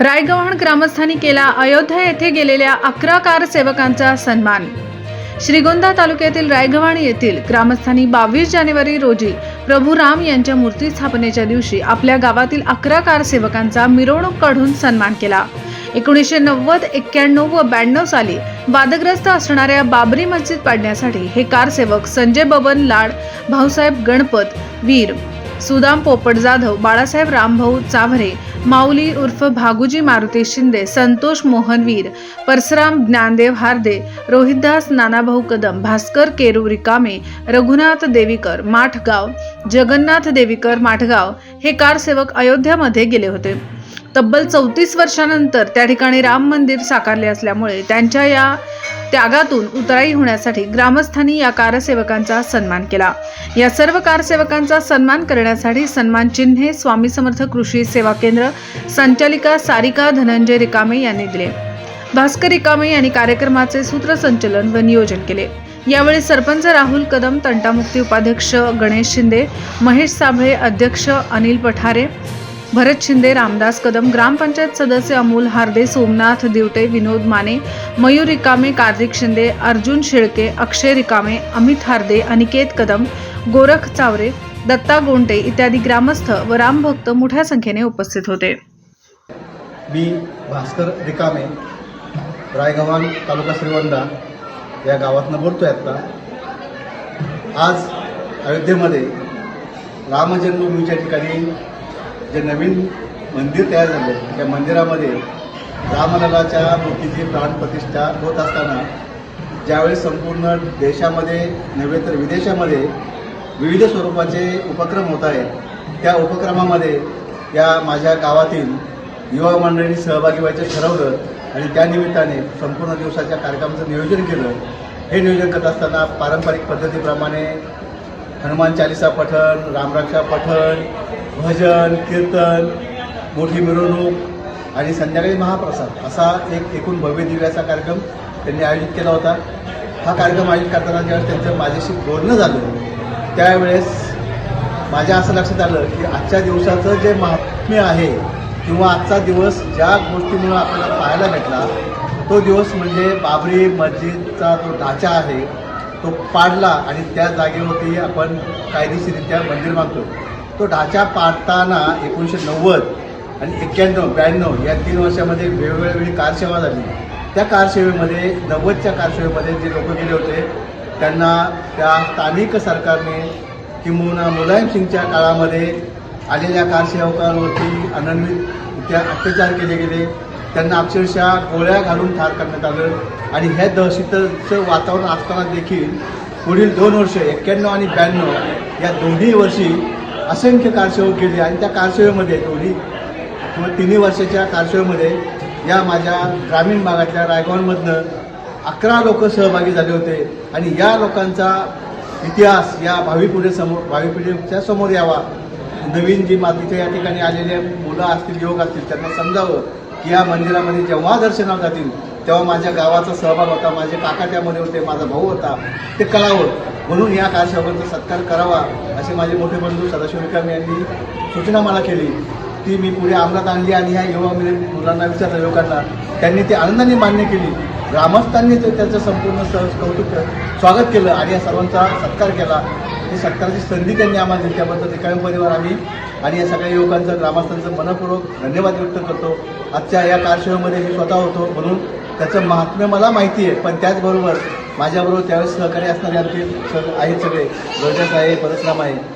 रायगव्हाण ग्रामस्थांनी केला अयोध्या येथे गेलेल्या अकरा कार सेवकांचा सन्मान. श्रीगोंदा तालुक्यातील रायगव्हाण येथील ग्रामस्थांनी बावीस जानेवारी रोजी प्रभू राम यांच्या मूर्ती स्थापनेच्या दिवशी आपल्या गावातील अकरा कार सेवकांचा मिरवणूक काढून सन्मान केला. एकोणीसशे नव्वद एक्क्याण्णव व ब्याण्णव साली वादग्रस्त असणाऱ्या बाबरी मस्जिद पाडण्यासाठी हे कारसेवक संजय बबन लाड भाऊसाहेब गणपत वीर सुदाम पोपट जाधव बाळासाहेब रामभाऊ चाभरे माऊली उर्फ भागुजी मारुती शिंदे संतोष मोहनवीर परसराम ज्ञानदेव हार्दे रोहितदास नानाभाऊ कदम भास्कर केरू रिकामे रघुनाथ देवीकर माठगाव जगन्नाथ देवीकर माठगाव हे कारसेवक अयोध्यामध्ये गेले होते. तब्बल चौतीस वर्षानंतर त्या ठिकाणी राम मंदिर साकारले असल्यामुळे त्यांच्या या त्यागातून उतराई होण्यासाठी ग्रामस्थांनी या कारसेवकांचा सन्मान केला. या सर्व कारसेवकांचा सन्मान करण्यासाठी सन्मान चिन्हे स्वामी समर्थ कृषी सेवा केंद्र संचालिका सारिका धनंजय रिकामे यांनी दिले. भास्कर रिकामे यांनी कार्यक्रमाचे सूत्रसंचलन व नियोजन केले. यावेळी सरपंच राहुल कदम तंटामुक्ती उपाध्यक्ष गणेश शिंदे महेश साबळे अध्यक्ष अनिल पठारे भरत शिंदे रामदास कदम ग्रामपंचायत सदस्य अमोल हार्दे सोमनाथ दिवटे विनोद माने मयूर रिकामे कार्तिक शिंदे अर्जुन शेळके अक्षय रिकामे अमित हार्दे अनिकेत कदम गोरख चावरे दत्ता गोंटे इत्यादी ग्रामस्थ व रामभक्त मोठ्या संख्येने उपस्थित होते. मी भास्कर रिकामे रायगव्हाण तालुका श्रीवंदा या गावातनं बोलतो आहे आत्ता आज अयोध्येमध्ये रामजन्मभूमीच्या ठिकाणी जे नवीन मंदिर तयार झालं त्या मंदिरामध्ये रामललाच्या मूर्तीची प्राणप्रतिष्ठा होत असताना ज्यावेळेस संपूर्ण देशामध्ये नव्हे तर विदेशामध्ये विविध स्वरूपाचे उपक्रम होत आहेत त्या उपक्रमामध्ये या माझ्या गावातील युवा मंडळींनी सहभागी व्हायचं ठरवलं आणि त्या निमित्ताने संपूर्ण दिवसाच्या कार्यक्रमाचं नियोजन केलं. हे नियोजन करत असताना पारंपरिक पद्धतीप्रमाणे हनुमान चालिसा पठण रामरक्षा पठण भजन कीर्तन मोठी मिरवणूक आणि संध्याकाळी महाप्रसाद असा एक एकूण भव्य दिव्याचा कार्यक्रम त्यांनी आयोजित केला होता. हा कार्यक्रम आयोजित करताना ज्यावेळेस त्यांचं माझ्याशी बोलणं झालं त्यावेळेस माझ्या असं लक्षात आलं की आजच्या दिवसाचं जे महात्म्य आहे किंवा आजचा दिवस ज्या गोष्टीमुळं आपल्याला पाहायला भेटला तो दिवस म्हणजे बाबरी मस्जिदचा जो ढाचा आहे तो पाडला आणि त्या जागेवरती आपण कायदेशीररित्या मंदिर मागतो तो ढाचा पाडताना एकोणीसशे नव्वद आणि एक्क्याण्णव ब्याण्णव या तीन वर्षामध्ये वेगवेगळ्या वेळी कारसेवा झाली. त्या कारसेवेमध्ये नव्वदच्या कारसेवेमध्ये जे लोक गेले होते त्यांना त्या स्थानिक सरकारने किंबहुना मुलायम सिंगच्या काळामध्ये आलेल्या कारसेवकांवरती अनन्वित त्या अत्याचार केले गेले. त्यांना अक्षरशः गोळ्या घालून ठार करण्यात आलं आणि ह्या दहशतीचं वातावरण असताना देखील पुढील दोन वर्ष एक्क्याण्णव आणि ब्याण्णव या दोन्ही वर्षी असंख्य कारसेवक गेले आणि त्या कारसेवेमध्ये दोन्ही किंवा तिन्ही वर्षाच्या कारसेवेमध्ये या माझ्या ग्रामीण भागातल्या रायगॉनमधनं अकरा लोक सहभागी झाले होते आणि या लोकांचा इतिहास या भावी पिढीसमोर भावी पिढीच्या समोर यावा. नवीन जी मातीच्या या ठिकाणी आलेले मुलं असतील युवक असतील त्यांना समजावं की या मंदिरामध्ये जेव्हा दर्शनाला जातील तेव्हा माझ्या गावाचा सहभाग होता. माझे काका त्यामध्ये होते माझा भाऊ होता. ते कलावर म्हणून या कार्यशाळेचा सत्कार करावा असे माझे मोठे बंधू सदाशिव रिकामी यांनी सूचना मला केली. ती मी पुढे अंमलात आणली आणि ह्या युवा मुलांना विचारलं लोकांना. त्यांनी ती आनंदाने मान्य केली. ग्रामस्थांनी ते त्यांचं संपूर्ण स- कौतुक स्वागत केलं आणि या सर्वांचा सत्कार केला. ही सत्काराची संधी त्यांनी आम्हाला दिली. त्याबद्दल रिकामी परिवार आम्ही आणि या सगळ्या युवकांचं ग्रामस्थांचं मनपूर्वक धन्यवाद व्यक्त करतो. आजच्या या कार्यशाळेमध्ये मी स्वतः होतो म्हणून त्याचं महात्म्य मला माहिती आहे पण त्याचबरोबर माझ्याबरोबर त्यावेळेस सहकारी असणारे आमचे सग आहेत सगळे गौरजा आहे परशुराम आहे